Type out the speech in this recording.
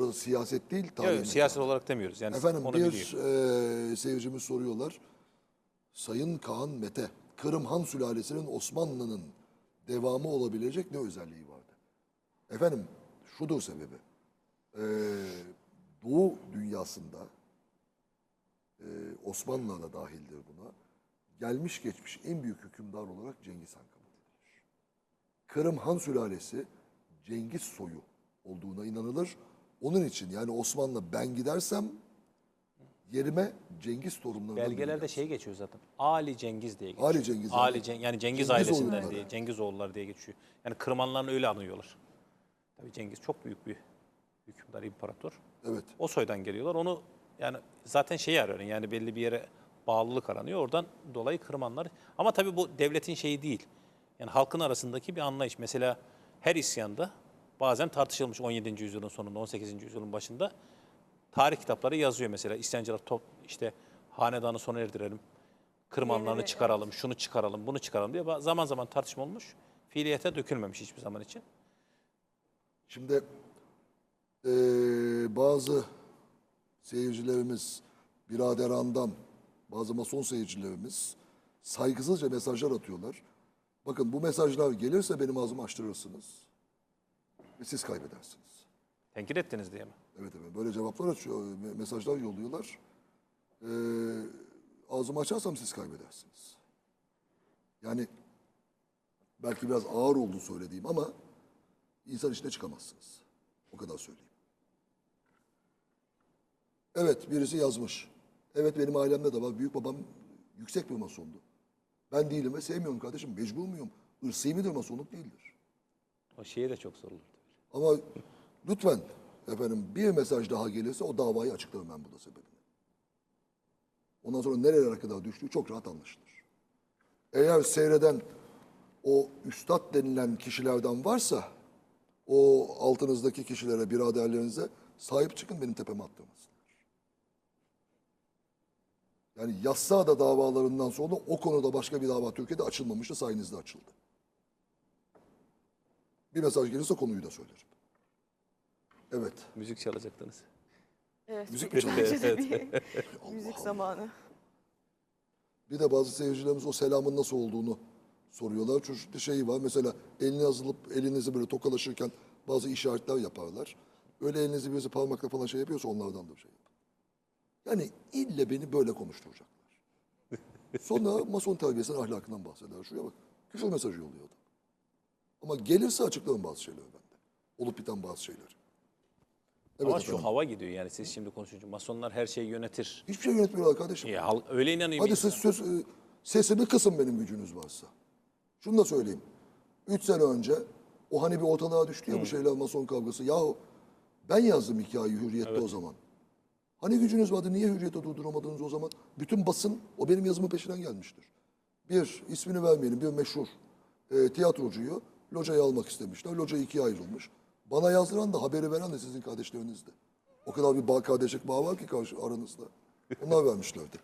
Burası siyaset değil, tarih. yok, siyaset olarak demiyoruz. Yani Efendim onu bir e, seyircimiz soruyorlar. Sayın Kaan Mete, Kırım Han sülalesinin Osmanlı'nın devamı olabilecek ne özelliği vardı? Efendim şudur sebebi. E, Doğu dünyasında e, Osmanlı da dahildir buna. Gelmiş geçmiş en büyük hükümdar olarak Cengiz Han kabul edilir. Kırım Han sülalesi Cengiz soyu olduğuna inanılır. Onun için yani Osmanlı ben gidersem yerime Cengiz torunlarından Belgelerde şey geçiyor zaten. Ali Cengiz diye geçiyor. Ali Cengiz, Ali. Ceng- yani Cengiz, Cengiz ailesinden oğulları. diye, Cengiz oğulları diye geçiyor. Yani Kırmanlarını öyle anıyorlar. Tabii Cengiz çok büyük bir hükümdar, imparator. Evet. O soydan geliyorlar. Onu yani zaten şeyi arıyor. Yani belli bir yere bağlılık aranıyor. Oradan dolayı Kırmanlar. Ama tabii bu devletin şeyi değil. Yani halkın arasındaki bir anlayış. Mesela her isyanda bazen tartışılmış 17. yüzyılın sonunda, 18. yüzyılın başında tarih kitapları yazıyor mesela. İsyancılar top işte hanedanı sona erdirelim. Kırmanlarını çıkaralım, şunu çıkaralım, bunu çıkaralım diye zaman zaman tartışma olmuş. Fiiliyete dökülmemiş hiçbir zaman için. Şimdi eee, bazı seyircilerimiz biraderandan, bazı mason seyircilerimiz saygısızca mesajlar atıyorlar. Bakın bu mesajlar gelirse benim ağzımı açtırırsınız. Ve siz kaybedersiniz. Tenkit ettiniz diye mi? Evet evet böyle cevaplar açıyor, me- mesajlar yolluyorlar. Ee, ağzımı açarsam siz kaybedersiniz. Yani belki biraz ağır oldu söylediğim ama insan içine çıkamazsınız. O kadar söyleyeyim. Evet birisi yazmış. Evet benim ailemde de var. Büyük babam yüksek bir masondu. Ben değilim ve sevmiyorum kardeşim. Mecbur muyum? Irsi midir masonluk değildir. O şeye de çok sorulur. Ama lütfen efendim bir mesaj daha gelirse o davayı açıklarım ben burada sebebini. Ondan sonra nerelere kadar düştüğü çok rahat anlaşılır. Eğer seyreden o üstad denilen kişilerden varsa o altınızdaki kişilere, biraderlerinize sahip çıkın benim tepeme attırmasınlar. Yani Yassıada davalarından sonra o konuda başka bir dava Türkiye'de açılmamıştı, sayenizde açıldı. Bir mesaj gelirse konuyu da söylerim. Evet. Müzik çalacaktınız. Evet, Müzik mi de bir müzik zamanı. Bir de bazı seyircilerimiz o selamın nasıl olduğunu soruyorlar. Çeşitli şey var. Mesela elini yazılıp elinizi böyle tokalaşırken bazı işaretler yaparlar. Öyle elinizi birisi parmakla falan şey yapıyorsa onlardan da bir şey yapın. Yani ille beni böyle konuşturacaklar. Sonra mason terbiyesinin ahlakından bahseder. Şuraya bak. Küfür mesajı yolluyor adam. Ama gelirse açıklarım bazı şeyleri bende. Olup biten bazı şeyleri. Evet Ama efendim. şu hava gidiyor yani siz şimdi konuşunca. Masonlar her şeyi yönetir. Hiçbir şey yönetmiyorlar kardeşim. Ya, hal- öyle inanıyor. Hadi siz söz, e, sesimi kısın benim gücünüz varsa. Şunu da söyleyeyim. Üç sene önce o hani bir ortalığa düştü ya bu şeyler mason kavgası. Yahu ben yazdım hikayeyi Hürriyet'te o zaman. Hani gücünüz vardı niye Hürriyet'e durduramadınız o zaman? Bütün basın o benim yazımın peşinden gelmiştir. Bir, ismini vermeyelim bir meşhur e, tiyatrocuyu locaya almak istemişler. Loca ikiye ayrılmış. Bana yazdıran da haberi veren de sizin kardeşlerinizdi. O kadar bir bağ kardeşlik bağ var ki karşı aranızda. Onlar vermişlerdi.